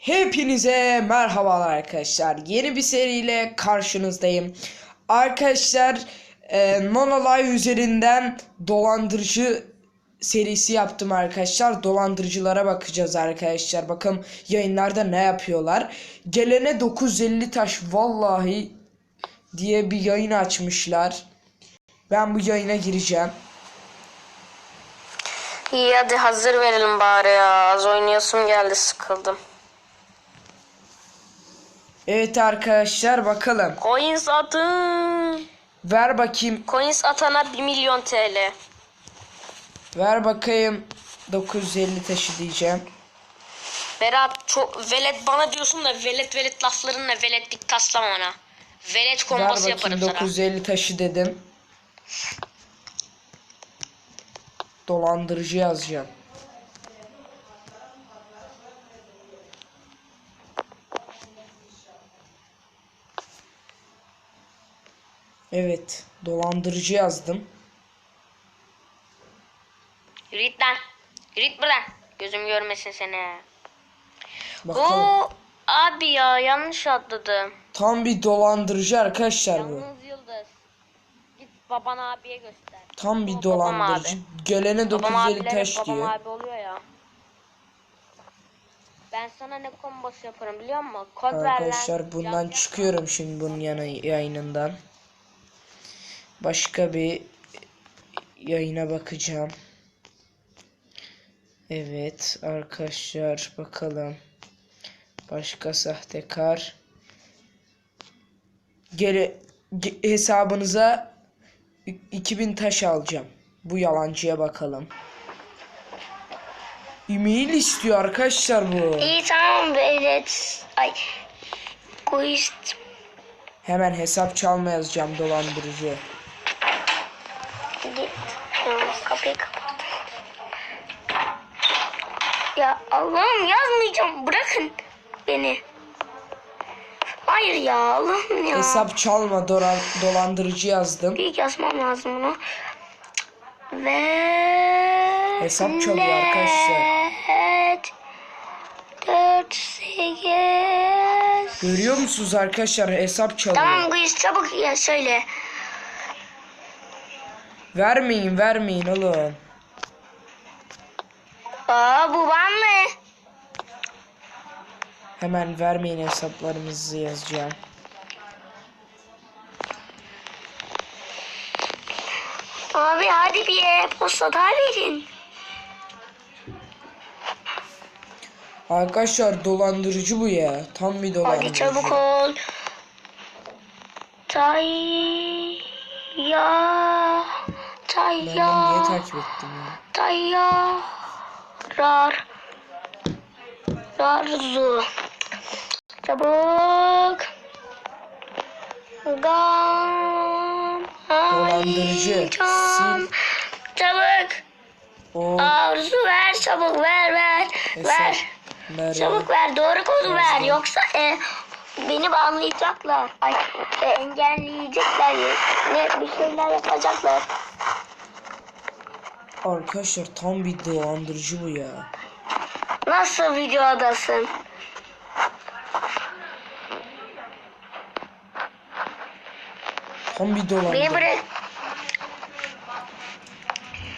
Hepinize merhabalar arkadaşlar. Yeni bir seriyle karşınızdayım. Arkadaşlar e, Nonolive üzerinden dolandırıcı serisi yaptım arkadaşlar. Dolandırıcılara bakacağız arkadaşlar. Bakın yayınlarda ne yapıyorlar. Gelene 950 taş vallahi diye bir yayın açmışlar. Ben bu yayına gireceğim. İyi hadi hazır verelim bari ya. Az oynayasım geldi sıkıldım. Evet arkadaşlar bakalım. Coins atın. Ver bakayım. Coins atana 1 milyon TL. Ver bakayım 950 taşı diyeceğim. Berat çok velet bana diyorsun da velet velet laflarınla veletlik taslama ona. Velet Ver kombası bakayım yaparım sana. 950 taşı dedim. Dolandırıcı yazacağım. Evet, dolandırıcı yazdım. Yürü git lan. Yürü git buradan. Gözüm görmesin seni. Bakalım. Oo abi ya yanlış atladım. Tam bir dolandırıcı arkadaşlar bu. Yalnız Yıldız. Git baban abiye göster. Tam bir Babam dolandırıcı. Gelene Babam 950 abiler hep taş babam diyor. abi oluyor ya. Ben sana ne kombosu yaparım biliyor musun? Kod ver lan. Arkadaşlar bundan çıkıyorum şimdi bunun yana yayınından. Başka bir yayına bakacağım. Evet arkadaşlar bakalım. Başka sahtekar. Geri ge- hesabınıza i- 2000 taş alacağım. Bu yalancıya bakalım. E-mail istiyor arkadaşlar bu. İyi tamam velet. Ay. Koist. Hemen hesap çalma yazacağım dolandırıcı. Git. Kapıyı kapat. Ya Allah'ım yazmayacağım. Bırakın beni. Hayır ya Allah'ım ya. Hesap çalma dolan- dolandırıcı yazdım. Bir yazmam lazım bunu. Ve Hesap çalıyor arkadaşlar. Evet. 4 8 Görüyor musunuz arkadaşlar hesap çalıyor. Tamam Guiz çabuk ya söyle. Vermeyin vermeyin oğlum. Aa bu ben mi? Hemen vermeyin hesaplarımızı yazacağım. Abi hadi bir e-posta daha verin. Arkadaşlar dolandırıcı bu ya. Tam bir dolandırıcı. Hadi çabuk ol. Tay ya tay Ben ya. onu niye takip ettim ya? tay ya. Rar. Rarzu. Çabuk. Gam. Dolandırıcı. Sil. Çabuk. O. Arzu ver çabuk ver ver. Ver. Ver, Çabuk ver doğru kodu ver yoksa e, beni banlayacaklar. Ay e, engelleyecekler. Ne bir şeyler yapacaklar. Arkadaşlar tam bir dolandırıcı bu ya. Nasıl videodasın? Tam bir Beni dolandırıcı. bırak.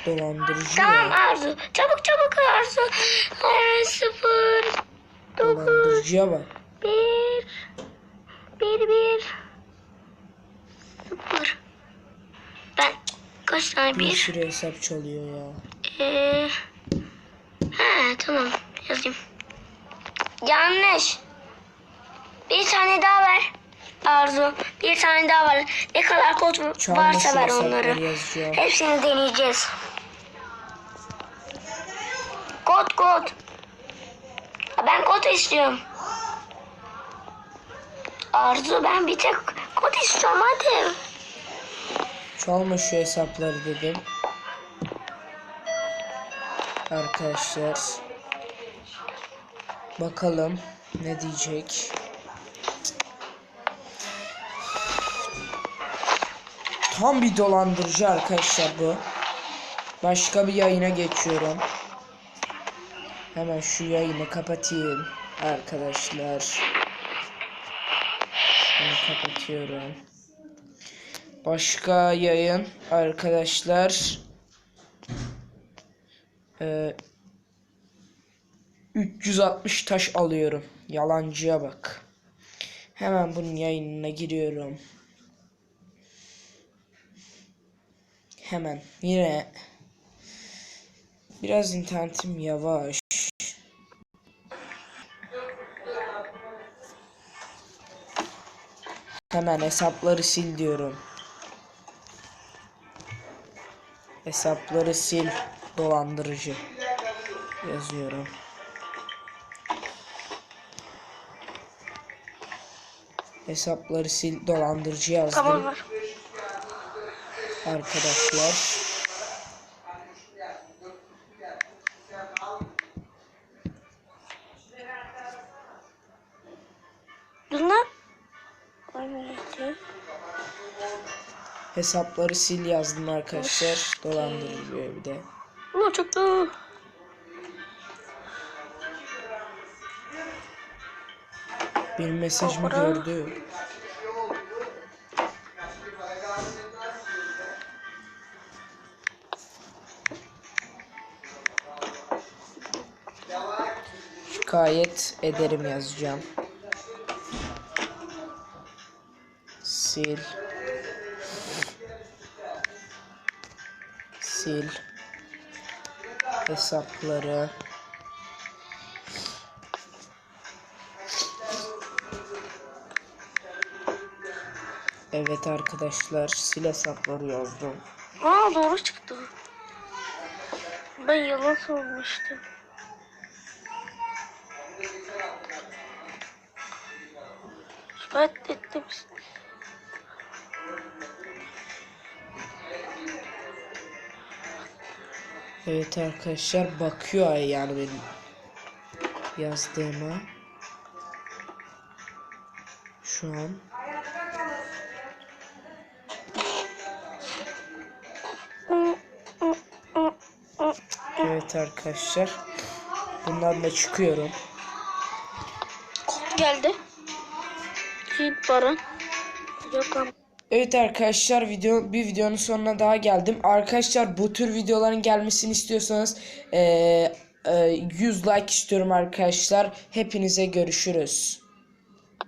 Dolandırıcı Tamam ya. Arzu. Çabuk çabuk Arzu. Ay, sıfır. Dokuz. Dolandırıcıya bak. Bir. Bir. Sıfır. Ben kaç tane Bir bir? sürü hesap çalıyor ya. Ee, ha tamam yazayım. Yanlış. Bir tane daha ver. Arzu. Bir tane daha ver. Ne kadar kod varsa ver onları. Hepsini deneyeceğiz. Kod kod. Ben kod istiyorum. Arzu ben bir tek kod istiyorum hadi. Çalma şu hesapları dedim. Arkadaşlar. Bakalım ne diyecek. Tam bir dolandırıcı arkadaşlar bu. Başka bir yayına geçiyorum. Hemen şu yayını kapatayım. Arkadaşlar. Bunu kapatıyorum. Başka yayın arkadaşlar. Ee, 360 taş alıyorum. Yalancıya bak. Hemen bunun yayınına giriyorum. Hemen yine biraz internetim yavaş. Hemen hesapları sil diyorum. Hesapları sil dolandırıcı yazıyorum. Hesapları sil dolandırıcı yazdım Tamam arkadaşlar. Hesapları sil yazdım arkadaşlar. Dolandırıcı bir de. Ulan çok da. Benim mesajımı Para. gördü. Şikayet ederim yazacağım. Sil. Sil. Hesapları. Evet arkadaşlar sil hesapları yazdım. Aa doğru çıktı. Ben yalan sormuştum. Şikayet ettim. Evet arkadaşlar bakıyor yani benim yazdığıma. Şu an. Evet arkadaşlar. Bunlarla çıkıyorum. Geldi. Git Baran. Yok ama. Evet arkadaşlar video bir videonun sonuna daha geldim. Arkadaşlar bu tür videoların gelmesini istiyorsanız eee, eee, 100 like istiyorum arkadaşlar. Hepinize görüşürüz.